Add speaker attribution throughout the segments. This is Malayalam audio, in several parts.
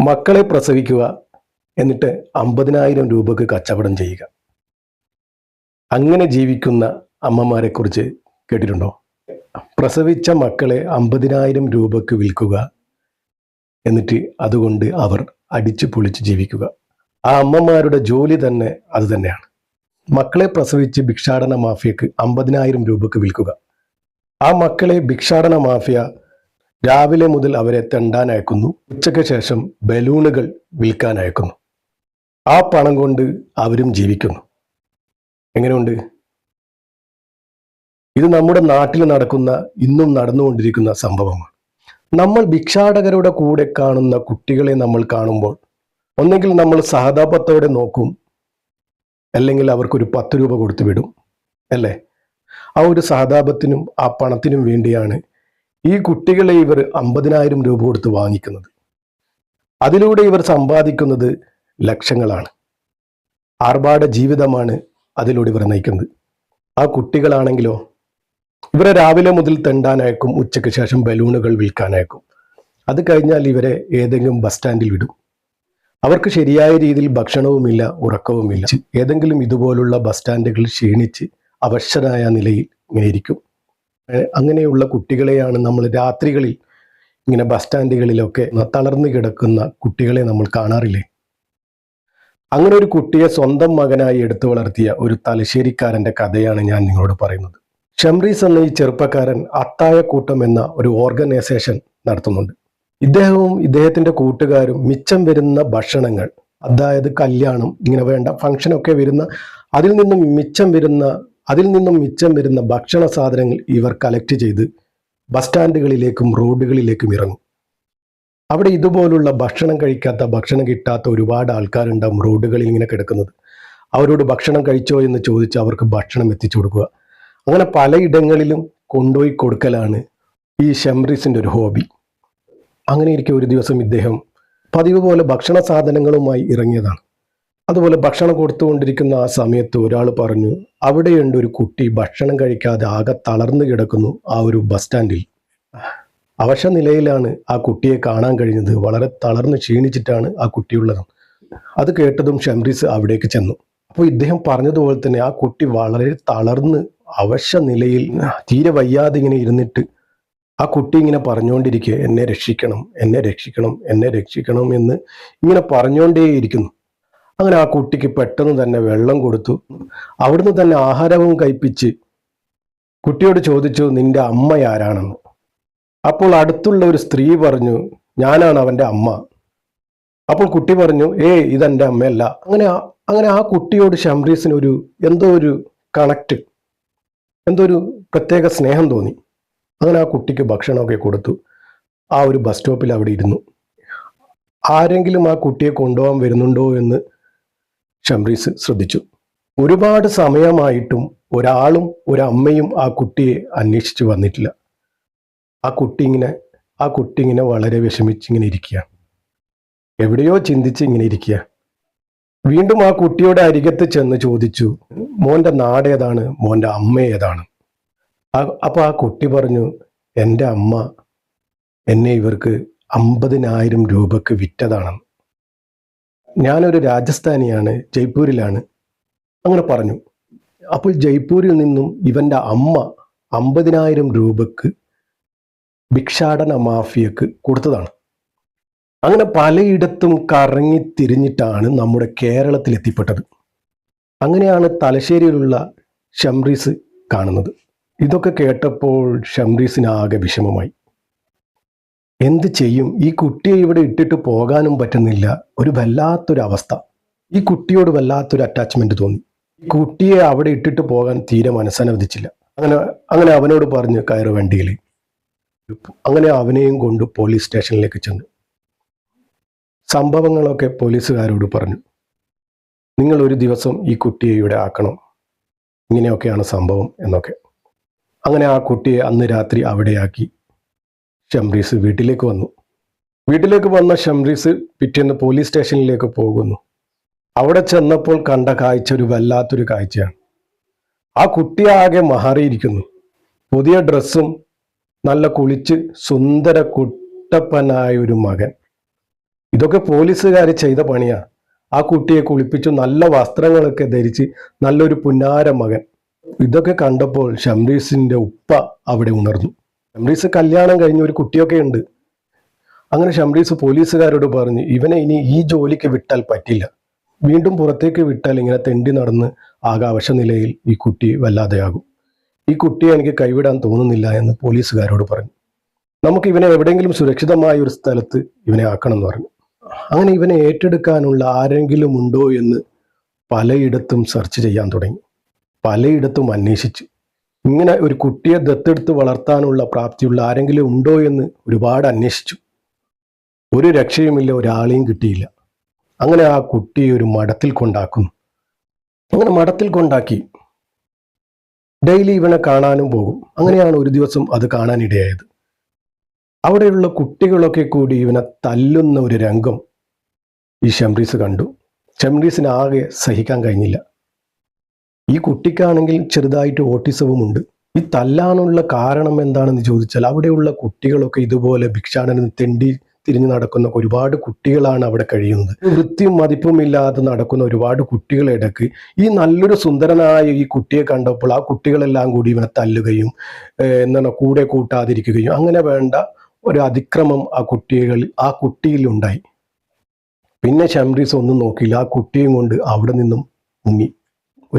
Speaker 1: മക്കളെ പ്രസവിക്കുക എന്നിട്ട് അമ്പതിനായിരം രൂപക്ക് കച്ചവടം ചെയ്യുക. അങ്ങനെ ജീവിക്കുന്ന അമ്മമാരെ കുറിച്ച് കേട്ടിട്ടുണ്ടോ? പ്രസവിച്ച മക്കളെ അമ്പതിനായിരം രൂപക്ക് വിൽക്കുക എന്നിട്ട് അതുകൊണ്ട് അവർ അടിച്ചു പൊളിച്ച് ജീവിക്കുക. ആ അമ്മമാരുടെ ജോലി തന്നെ അത് തന്നെയാണ്. മക്കളെ പ്രസവിച്ച് ഭിക്ഷാടന മാഫിയക്ക് അമ്പതിനായിരം രൂപക്ക് വിൽക്കുക. ആ മക്കളെ ഭിക്ഷാടന മാഫിയ രാവിലെ മുതൽ അവരെ തെണ്ടാൻ അയക്കുന്നു ഉച്ചയ്ക്ക് ശേഷം ബലൂണുകൾ വിൽക്കാൻ അയക്കുന്നു ആ പണം കൊണ്ട് അവരും ജീവിക്കുന്നു. എങ്ങനെയുണ്ട്? ഇത് നമ്മുടെ നാട്ടിൽ നടക്കുന്ന ഇന്നും നടന്നുകൊണ്ടിരിക്കുന്ന സംഭവമാണ്. നമ്മൾ ഭിക്ഷാടകരുടെ കൂടെ കാണുന്ന കുട്ടികളെ നമ്മൾ കാണുമ്പോൾ ഒന്നെങ്കിൽ നമ്മൾ സഹതാപത്തോടെ നോക്കും അല്ലെങ്കിൽ അവർക്കൊരു പത്ത് രൂപ കൊടുത്തു വിടും അല്ലേ? ആ ഒരു സഹതാപത്തിനും ആ പണത്തിനും വേണ്ടിയാണ് ഈ കുട്ടികളെ ഇവർ അമ്പതിനായിരം രൂപ കൊടുത്ത് വാങ്ങിക്കുന്നത്. അതിലൂടെ ഇവർ സമ്പാദിക്കുന്നത് ലക്ഷങ്ങളാണ്. ആർഭാട ജീവിതമാണ് അതിലൂടെ ഇവർ നയിക്കുന്നത്. ആ കുട്ടികളാണെങ്കിലോ ഇവരെ രാവിലെ മുതൽ തെണ്ടാനയക്കും ഉച്ചയ്ക്ക് ശേഷം ബലൂണുകൾ വിൽക്കാനയക്കും അത് കഴിഞ്ഞാൽ ഇവരെ ഏതെങ്കിലും ബസ് സ്റ്റാൻഡിൽ വിടും. അവർക്ക് ശരിയായ രീതിയിൽ ഭക്ഷണവുമില്ല ഉറക്കവുമില്ല. ഏതെങ്കിലും ഇതുപോലുള്ള ബസ് സ്റ്റാൻഡുകൾ ക്ഷീണിച്ച് അവശനായ നിലയിൽ ഇങ്ങനെ ഇരിക്കും. അങ്ങനെയുള്ള കുട്ടികളെയാണ് നമ്മൾ രാത്രികളിൽ ഇങ്ങനെ ബസ് സ്റ്റാൻഡുകളിലൊക്കെ തളർന്നു കിടക്കുന്ന കുട്ടികളെ നമ്മൾ കാണാറില്ലേ? അങ്ങനെ ഒരു കുട്ടിയെ സ്വന്തം മകനായി എടുത്തു വളർത്തിയ ഒരു തലശ്ശേരിക്കാരന്റെ കഥയാണ് ഞാൻ നിങ്ങളോട് പറയുന്നത്. ഷംറീസ് എന്ന ഈ ചെറുപ്പക്കാരൻ അത്തായക്കൂട്ടം എന്ന ഒരു ഓർഗനൈസേഷൻ നടത്തുന്നുണ്ട്. ഇദ്ദേഹവും ഇദ്ദേഹത്തിന്റെ കൂട്ടുകാരും മിച്ചം വരുന്ന ഭക്ഷണങ്ങൾ അതായത് കല്യാണം ഇങ്ങനെ വേണ്ട ഫംഗ്ഷനൊക്കെ വരുന്ന അതിൽ നിന്നും മിച്ചം വരുന്ന അതിൽ നിന്നും മിച്ചം വരുന്ന ഭക്ഷണ സാധനങ്ങൾ ഇവർ കളക്ട് ചെയ്ത് ബസ് സ്റ്റാൻഡുകളിലേക്കും റോഡുകളിലേക്കും ഇറങ്ങും. അവിടെ ഇതുപോലുള്ള ഭക്ഷണം കഴിക്കാത്ത ഭക്ഷണം കിട്ടാത്ത ഒരുപാട് ആൾക്കാരുണ്ടാവും റോഡുകളിൽ ഇങ്ങനെ കിടക്കുന്നത്. അവരോട് ഭക്ഷണം കഴിച്ചോ എന്ന് ചോദിച്ച് അവർക്ക് ഭക്ഷണം എത്തിച്ചു കൊടുക്കുക. അങ്ങനെ പലയിടങ്ങളിലും കൊണ്ടുപോയി കൊടുക്കലാണ് ഈ ഷംറീസിന്റെ ഒരു ഹോബി അങ്ങനെ ഇരിക്കെ ഒരു ദിവസം ഇദ്ദേഹം പതിവ് പോലെ ഭക്ഷണ സാധനങ്ങളുമായി ഇറങ്ങിയതാണ്. അതുപോലെ ഭക്ഷണം കൊടുത്തുകൊണ്ടിരിക്കുന്ന ആ സമയത്ത് ഒരാൾ പറഞ്ഞു അവിടെയുണ്ട് ഒരു കുട്ടി ഭക്ഷണം കഴിക്കാതെ ആകെ തളർന്നു കിടക്കുന്നു ആ ഒരു ബസ് സ്റ്റാൻഡിൽ. അവശ നിലയിലാണ് ആ കുട്ടിയെ കാണാൻ കഴിഞ്ഞത്. വളരെ തളർന്ന് ക്ഷീണിച്ചിട്ടാണ് ആ കുട്ടിയുള്ളത് അത് കേട്ടതും ഷംറീസ് അവിടേക്ക് ചെന്നു. അപ്പോൾ ഇദ്ദേഹം പറഞ്ഞതുപോലെ തന്നെ ആ കുട്ടി വളരെ തളർന്ന് അവശ നിലയിൽ തീരെ വയ്യാതെ ഇങ്ങനെ ഇരുന്നിട്ട് ആ കുട്ടി ഇങ്ങനെ പറഞ്ഞുകൊണ്ടിരിക്കുക എന്നെ രക്ഷിക്കണം എന്നെ രക്ഷിക്കണം എന്നെ രക്ഷിക്കണം എന്ന് ഇങ്ങനെ പറഞ്ഞുകൊണ്ടേയിരിക്കുന്നു. അങ്ങനെ ആ കുട്ടിക്ക് പെട്ടെന്ന് തന്നെ വെള്ളം കൊടുത്തു. അവിടുന്ന് തന്നെ ആഹാരവും കഴിപ്പിച്ച് കുട്ടിയോട് ചോദിച്ചു നിന്റെ അമ്മ ആരാണെന്ന്? അപ്പോൾ അടുത്തുള്ള ഒരു സ്ത്രീ പറഞ്ഞു ഞാനാണ് അവന്റെ അമ്മ. അപ്പോൾ കുട്ടി പറഞ്ഞു ഏയ് ഇതെന്റെ അമ്മയല്ല. അങ്ങനെ അങ്ങനെ ആ കുട്ടിയോട് ഷംറീസിന് ഒരു എന്തോ ഒരു കണക്റ്റ് എന്തോ ഒരു പ്രത്യേക സ്നേഹം തോന്നി. അങ്ങനെ ആ കുട്ടിക്ക് ഭക്ഷണമൊക്കെ കൊടുത്തു. ആ ഒരു ബസ് സ്റ്റോപ്പിൽ അവിടെ ഇരുന്നു. ആരെങ്കിലും ആ കുട്ടിയെ കൊണ്ടുപോകാൻ വരുന്നുണ്ടോ എന്ന് ഷംറീസ് ശ്രദ്ധിച്ചു. ഒരുപാട് സമയമായിട്ടും ഒരാളും ഒരമ്മയും ആ കുട്ടിയെ അന്വേഷിച്ച് വന്നിട്ടില്ല. ആ കുട്ടി ഇങ്ങനെ ആ കുട്ടി ഇങ്ങനെ വളരെ വിഷമിച്ച് ഇങ്ങനെ ഇരിക്കുക. എവിടെയോ ചിന്തിച്ച് ഇങ്ങനെ ഇരിക്കുക. വീണ്ടും ആ കുട്ടിയുടെ അരികത്ത് ചെന്ന് ചോദിച്ചു മോന്റെ നാട് ഏതാണ്? മോന്റെ അമ്മ ഏതാണ്? അപ്പോൾ അപ്പൊ ആ കുട്ടി പറഞ്ഞു എന്റെ അമ്മ എന്നെ ഇവർക്ക് അമ്പതിനായിരം രൂപക്ക് വിറ്റതാണെന്ന് ഞാനൊരു രാജസ്ഥാനിയാണ് ജയ്പൂരിലാണ്. അങ്ങനെ പറഞ്ഞു. അപ്പോൾ ജയ്പൂരിൽ നിന്നും ഇവന്റെ അമ്മ അമ്പതിനായിരം രൂപക്ക് ഭിക്ഷാടന മാഫിയക്ക് കൊടുത്തതാണ്. അങ്ങനെ പലയിടത്തും കറങ്ങി തിരിഞ്ഞിട്ടാണ് നമ്മുടെ കേരളത്തിൽ എത്തിപ്പെട്ടത്. അങ്ങനെയാണ് തലശ്ശേരിയിലുള്ള ഷംറീസ് കാണുന്നത്. ഇതൊക്കെ കേട്ടപ്പോൾ ഷംറീസിനാകെ വിഷമമായി. എന്ത് ചെയ്യും? ഈ കുട്ടിയെ ഇവിടെ ഇട്ടിട്ട് പോകാനും പറ്റുന്നില്ല. ഒരു വല്ലാത്തൊരവസ്ഥ. ഈ കുട്ടിയോട് വല്ലാത്തൊരു അറ്റാച്ച്മെന്റ് തോന്നി. ഈ കുട്ടിയെ അവിടെ ഇട്ടിട്ട് പോകാൻ തീരെ മനസ്സനുവദിച്ചില്ല. അങ്ങനെ അങ്ങനെ അവനോട് പറഞ്ഞ് കയറ് വണ്ടിയിൽ. അങ്ങനെ അവനെയും കൊണ്ട് പോലീസ് സ്റ്റേഷനിലേക്ക് ചെന്നു. സംഭവങ്ങളൊക്കെ പോലീസുകാരോട് പറഞ്ഞു. നിങ്ങൾ ഒരു ദിവസം ഈ കുട്ടിയെ ഇവിടെ ആക്കണം. ഇങ്ങനെയൊക്കെയാണ് സംഭവം എന്നൊക്കെ. അങ്ങനെ ആ കുട്ടിയെ അന്ന് രാത്രി അവിടെയാക്കി. ഷംറീസ് വീട്ടിലേക്ക് വന്നു. വീട്ടിലേക്ക് വന്ന ഷംറീസ് പിറ്റേന്ന് പോലീസ് സ്റ്റേഷനിലേക്ക് പോകുന്നു. അവിടെ ചെന്നപ്പോൾ കണ്ട കാഴ്ച ഒരു വല്ലാത്തൊരു കാഴ്ചയാണ്. ആ കുട്ടി ആകെ മാറിയിരിക്കുന്നു പുതിയ ഡ്രസ്സും നല്ല കുളിച്ച് സുന്ദര കുട്ടപ്പനായ ഒരു മകൻ. ഇതൊക്കെ പോലീസുകാർ ചെയ്ത പണിയാ. ആ കുട്ടിയെ കുളിപ്പിച്ചു നല്ല വസ്ത്രങ്ങളൊക്കെ ധരിച്ച് നല്ലൊരു പുന്നാര മകൻ. ഇതൊക്കെ കണ്ടപ്പോൾ ഷംറീസിന്റെ ഉപ്പ അവിടെ ഉണർന്നു. ഷംരീസ് കല്യാണം കഴിഞ്ഞ ഒരു കുട്ടിയൊക്കെ ഉണ്ട്. അങ്ങനെ ഷംറീസ് പോലീസുകാരോട് പറഞ്ഞു ഇവനെ ഇനി ഈ ജോലിക്ക് വിട്ടാൽ പറ്റില്ല. വീണ്ടും പുറത്തേക്ക് വിട്ടാൽ ഇങ്ങനെ തെണ്ടി നടന്ന് ആകാവശ നിലയിൽ ഈ കുട്ടി വല്ലാതെയാകും. ഈ കുട്ടിയെ എനിക്ക് കൈവിടാൻ തോന്നുന്നില്ല എന്ന് പോലീസുകാരോട് പറഞ്ഞു. നമുക്ക് ഇവനെ എവിടെയെങ്കിലും സുരക്ഷിതമായ ഒരു സ്ഥലത്ത് ഇവനെ ആക്കണം എന്ന് പറഞ്ഞു. അങ്ങനെ ഇവനെ ഏറ്റെടുക്കാനുള്ള ആരെങ്കിലും ഉണ്ടോ എന്ന് പലയിടത്തും സെർച്ച് ചെയ്യാൻ തുടങ്ങി. പലയിടത്തും അന്വേഷിച്ചു. ഇങ്ങനെ ഒരു കുട്ടിയെ ദത്തെടുത്ത് വളർത്താനുള്ള പ്രാപ്തിയുള്ള ആരെങ്കിലും ഉണ്ടോ എന്ന് ഒരുപാട് അന്വേഷിച്ചു. ഒരു രക്ഷയുമില്ല ഒരാളെയും കിട്ടിയില്ല. അങ്ങനെ ആ കുട്ടിയെ ഒരു മഠത്തിൽ കൊണ്ടാക്കുന്നു. അങ്ങനെ മഠത്തിൽ കൊണ്ടാക്കി. ഡെയിലി ഇവനെ കാണാനും പോകും. അങ്ങനെയാണ് ഒരു ദിവസം അത് കാണാനിടയായത്. അവിടെയുള്ള കുട്ടികളൊക്കെ കൂടി ഇവനെ തല്ലുന്ന ഒരു രംഗം ഈ ഷംറീസ് കണ്ടു. ഷംറീസിന് ആകെ സഹിക്കാൻ കഴിഞ്ഞില്ല. ഈ കുട്ടിക്കാണെങ്കിൽ ചെറുതായിട്ട് ഓട്ടിസവും ഉണ്ട് ഈ തല്ലാനുള്ള കാരണം എന്താണെന്ന് ചോദിച്ചാൽ അവിടെയുള്ള കുട്ടികളൊക്കെ ഇതുപോലെ ഭിക്ഷാടനം തെണ്ടി തിരിഞ്ഞു നടക്കുന്ന ഒരുപാട് കുട്ടികളാണ് അവിടെ കഴിയുന്നത്. വൃത്തിയും മതിപ്പും ഇല്ലാതെ നടക്കുന്ന ഒരുപാട് കുട്ടികളുടെ ഇടയ്ക്ക് ഈ നല്ലൊരു സുന്ദരനായ ഈ കുട്ടിയെ കണ്ടപ്പോൾ ആ കുട്ടികളെല്ലാം കൂടി ഇവനെ തല്ലുകയും എന്താണ് കൂടെ കൂട്ടാതിരിക്കുകയും അങ്ങനെ വേണ്ട ഒരു അതിക്രമം ആ കുട്ടികൾ ആ കുട്ടിയിൽ ഉണ്ടായി പിന്നെ ഷംറീസ് ഒന്നും നോക്കിയില്ല. ആ കുട്ടിയും കൊണ്ട് അവിടെ നിന്നും മുങ്ങി.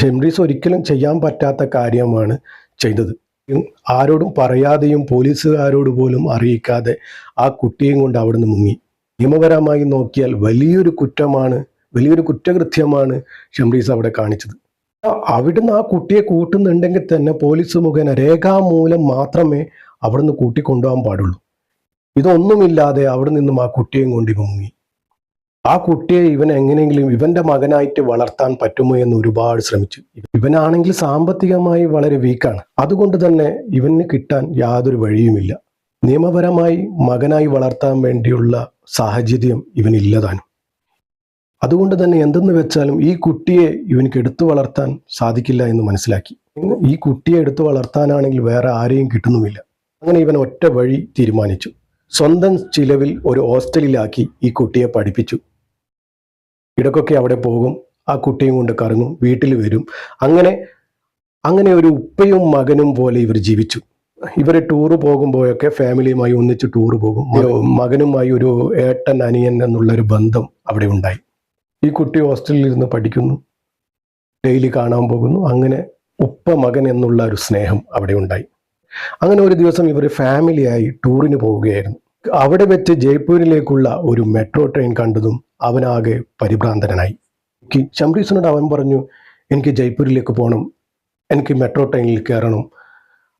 Speaker 1: ഷംറീസ് ഒരിക്കലും ചെയ്യാൻ പറ്റാത്ത കാര്യമാണ് ചെയ്തത്. ആരോടും പറയാതെയും പോലീസുകാരോട് പോലും അറിയിക്കാതെ ആ കുട്ടിയും കൊണ്ട് അവിടുന്ന് മുങ്ങി. നിയമപരമായി നോക്കിയാൽ വലിയൊരു കുറ്റമാണ് വലിയൊരു കുറ്റകൃത്യമാണ് ഷംറീസ് അവിടെ കാണിച്ചത്. അവിടുന്ന് ആ കുട്ടിയെ കൂട്ടുന്നുണ്ടെങ്കിൽ തന്നെ പോലീസ് മുഖേന രേഖാമൂലം മാത്രമേ അവിടുന്ന് കൂട്ടിക്കൊണ്ടുപോകാൻ പാടുള്ളൂ. ഇതൊന്നുമില്ലാതെ അവിടെ നിന്നും ആ കുട്ടിയെയും കൊണ്ട് മുങ്ങി. ആ കുട്ടിയെ ഇവൻ എങ്ങനെയെങ്കിലും ഇവന്റെ മകനായിട്ട് വളർത്താൻ പറ്റുമോ എന്ന് ഒരുപാട് ശ്രമിച്ചു. ഇവനാണെങ്കിൽ സാമ്പത്തികമായി വളരെ വീക്കാണ് അതുകൊണ്ട് തന്നെ ഇവന് കിട്ടാൻ യാതൊരു വഴിയുമില്ല. നിയമപരമായി മകനായി വളർത്താൻ വേണ്ടിയുള്ള സാഹചര്യം ഇവനില്ലതാനും. അതുകൊണ്ട് തന്നെ എന്തെന്ന് വെച്ചാലും ഈ കുട്ടിയെ ഇവനിക്ക് എടുത്തു വളർത്താൻ സാധിക്കില്ല എന്ന് മനസ്സിലാക്കി. ഈ കുട്ടിയെ എടുത്തു വളർത്താനാണെങ്കിൽ വേറെ ആരെയും കിട്ടുന്നുമില്ല. അങ്ങനെ ഇവൻ ഒറ്റ വഴി തീരുമാനിച്ചു. സ്വന്തം ചിലവിൽ ഒരു ഹോസ്റ്റലിലാക്കി ഈ കുട്ടിയെ പഠിപ്പിച്ചു. ഇടയ്ക്കൊക്കെ അവിടെ പോകും. ആ കുട്ടിയും കൊണ്ട് കറങ്ങും. വീട്ടിൽ വരും. അങ്ങനെ അങ്ങനെ ഒരു ഉപ്പയും മകനും പോലെ ഇവർ ജീവിച്ചു. ഇവർ ടൂറ് പോകുമ്പോഴൊക്കെ ഫാമിലിയുമായി ഒന്നിച്ച് ടൂറ് പോകും. മകനുമായി ഒരു ഏട്ടൻ അനിയൻ എന്നുള്ളൊരു ബന്ധം അവിടെ ഉണ്ടായി. ഈ കുട്ടി ഹോസ്റ്റലിൽ ഇരുന്ന് പഠിക്കുന്നു. ഡെയിലി കാണാൻ പോകുന്നു. അങ്ങനെ ഉപ്പ മകൻ എന്നുള്ള ഒരു സ്നേഹം അവിടെ ഉണ്ടായി. അങ്ങനെ ഒരു ദിവസം ഇവർ ഫാമിലിയായി ടൂറിന് പോവുകയായിരുന്നു. അവിടെ വെച്ച് ജയ്പൂരിലേക്കുള്ള ഒരു മെട്രോ ട്രെയിൻ കണ്ടതും അവനാകെ പരിഭ്രാന്തനായി. ശംറീസിനോട് അവൻ പറഞ്ഞു എനിക്ക് ജയ്പൂരിലേക്ക് പോകണം എനിക്ക് മെട്രോ ട്രെയിനിൽ കയറണം.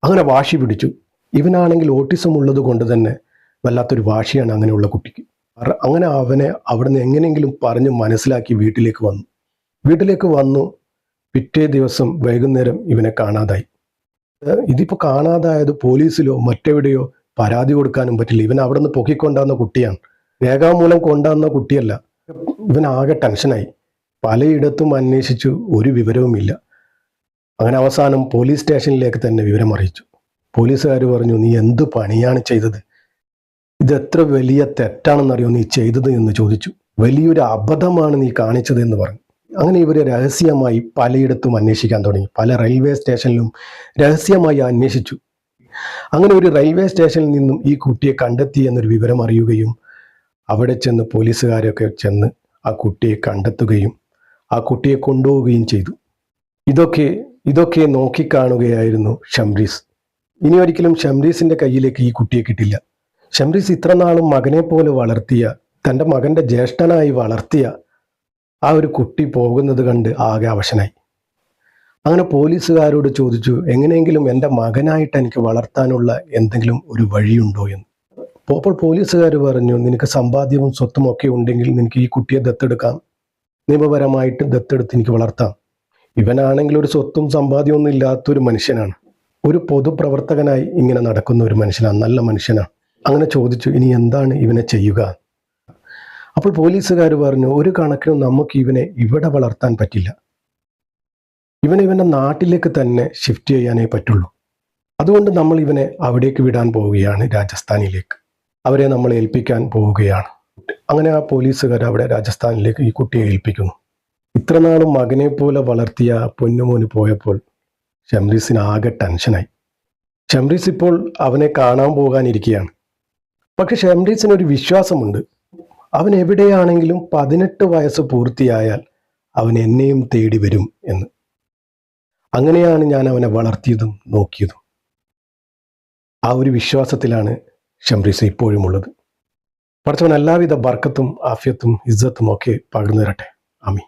Speaker 1: അങ്ങനെ വാശി പിടിച്ചു. ഇവനാണെങ്കിൽ ഓട്ടിസം ഉള്ളത് കൊണ്ട് തന്നെ വല്ലാത്തൊരു വാശിയാണ് അങ്ങനെയുള്ള കുട്ടിക്ക്. അങ്ങനെ അവനെ അവിടുന്ന് എങ്ങനെയെങ്കിലും പറഞ്ഞ് മനസ്സിലാക്കി വീട്ടിലേക്ക് വന്നു. വീട്ടിലേക്ക് വന്നു. പിറ്റേ ദിവസം വൈകുന്നേരം ഇവനെ കാണാതായി. ഇതിപ്പോൾ ഇതിപ്പോ കാണാതായത് പോലീസിലോ മറ്റെവിടെയോ പരാതി കൊടുക്കാനും പറ്റില്ല. ഇവൻ അവിടെ നിന്ന് പൊക്കിക്കൊണ്ടാകുന്ന കുട്ടിയാണ്. രേഖാമൂലം കൊണ്ടാകുന്ന കുട്ടിയല്ല. ഇവൻ ആകെ ടെൻഷനായി. പലയിടത്തും അന്വേഷിച്ചു ഒരു വിവരവുമില്ല. അങ്ങനെ അവസാനം പോലീസ് സ്റ്റേഷനിലേക്ക് തന്നെ വിവരം അറിയിച്ചു പോലീസുകാർ പറഞ്ഞു നീ എന്ത് പണിയാണ് ചെയ്തത്? ഇത് എത്ര വലിയ തെറ്റാണെന്നറിയോ? നീ ചെയ്തത്? എന്ന് ചോദിച്ചു. വലിയൊരു അബദ്ധമാണ് നീ കാണിച്ചത് എന്ന് പറഞ്ഞു. അങ്ങനെ ഇവർ രഹസ്യമായി പലയിടത്തും അന്വേഷിക്കാൻ തുടങ്ങി. പല റെയിൽവേ സ്റ്റേഷനിലും രഹസ്യമായി അന്വേഷിച്ചു. അങ്ങനെ ഒരു റെയിൽവേ സ്റ്റേഷനിൽ നിന്നും ഈ കുട്ടിയെ കണ്ടെത്തി എന്നൊരു വിവരം അറിയുകയും അവിടെ ചെന്ന് പോലീസുകാരൊക്കെ ചെന്ന് ആ കുട്ടിയെ കണ്ടെത്തുകയും ആ കുട്ടിയെ കൊണ്ടുപോവുകയും ചെയ്തു. ഇതൊക്കെ ഇതൊക്കെ നോക്കിക്കാണുകയായിരുന്നു ഷംരീസ്. ഇനി ഒരിക്കലും ഷംറീസിന്റെ കയ്യിലേക്ക് ഈ കുട്ടിയെ കിട്ടില്ല. ഷംരീസ് ഇത്രനാളും മകനെ പോലെ വളർത്തിയ തന്റെ മകന്റെ ജ്യേഷ്ഠനായി വളർത്തിയ ആ ഒരു കുട്ടി പോകുന്നത് കണ്ട് ആകെ അവശനായി. അങ്ങനെ പോലീസുകാരോട് ചോദിച്ചു എങ്ങനെയെങ്കിലും എന്റെ മകനായിട്ട് എനിക്ക് വളർത്താനുള്ള എന്തെങ്കിലും ഒരു വഴിയുണ്ടോ എന്ന്? അപ്പോൾ പോലീസുകാർ പറഞ്ഞു നിനക്ക് സമ്പാദ്യവും സ്വത്തും ഒക്കെ ഉണ്ടെങ്കിൽ നിനക്ക് ഈ കുട്ടിയെ ദത്തെടുക്കാം. നിയമപരമായിട്ട് ദത്തെടുത്ത് എനിക്ക് വളർത്താം. ഇവനാണെങ്കിൽ ഒരു സ്വത്തും സമ്പാദ്യവും ഒന്നും ഇല്ലാത്തൊരു മനുഷ്യനാണ്. ഒരു പൊതുപ്രവർത്തകനായി ഇങ്ങനെ നടക്കുന്ന ഒരു മനുഷ്യനാണ് നല്ല മനുഷ്യനാണ്. അങ്ങനെ ചോദിച്ചു ഇനി എന്താണ് ഇവനെ ചെയ്യുക? അപ്പോൾ പോലീസുകാർ പറഞ്ഞു ഒരു കണക്കിനും നമുക്ക് ഇവനെ ഇവിടെ വളർത്താൻ പറ്റില്ല. ഇവനെ ഇവന്റെ നാട്ടിലേക്ക് തന്നെ ഷിഫ്റ്റ് ചെയ്യാനേ പറ്റുള്ളൂ. അതുകൊണ്ട് നമ്മൾ ഇവനെ അവിടേക്ക് വിടാൻ പോവുകയാണ് രാജസ്ഥാനിലേക്ക്. അവരെ നമ്മൾ ഏൽപ്പിക്കാൻ പോവുകയാണ്. അങ്ങനെ ആ പോലീസുകാർ അവിടെ രാജസ്ഥാനിലേക്ക് ഈ കുട്ടിയെ ഏൽപ്പിക്കുന്നു. ഇത്രനാളും മകനെ പോലെ വളർത്തിയ പൊന്നുമോന് പോയപ്പോൾ ഷംറീസിന് ആകെ ടെൻഷനായി. ഷംറീസ് ഇപ്പോൾ അവനെ കാണാൻ പോകാനിരിക്കുകയാണ്. പക്ഷെ ഷംറീസിന് ഒരു വിശ്വാസമുണ്ട്. അവൻ എവിടെയാണെങ്കിലും പതിനെട്ട് വയസ്സ് പൂർത്തിയായാൽ അവൻ എന്നെയും തേടി വരും എന്ന്. അങ്ങനെയാണ് ഞാൻ അവനെ വളർത്തിയതും നോക്കിയതും. ആ ഒരു വിശ്വാസത്തിലാണ് ഷംറീസ ഇപ്പോഴും ഉള്ളത്. പഠിച്ചവൻ എല്ലാവിധ ബർക്കത്തും ആഫ്യത്തും ഇജ്ജത്തും ഒക്കെ പകർന്നു തരട്ടെ. ആമി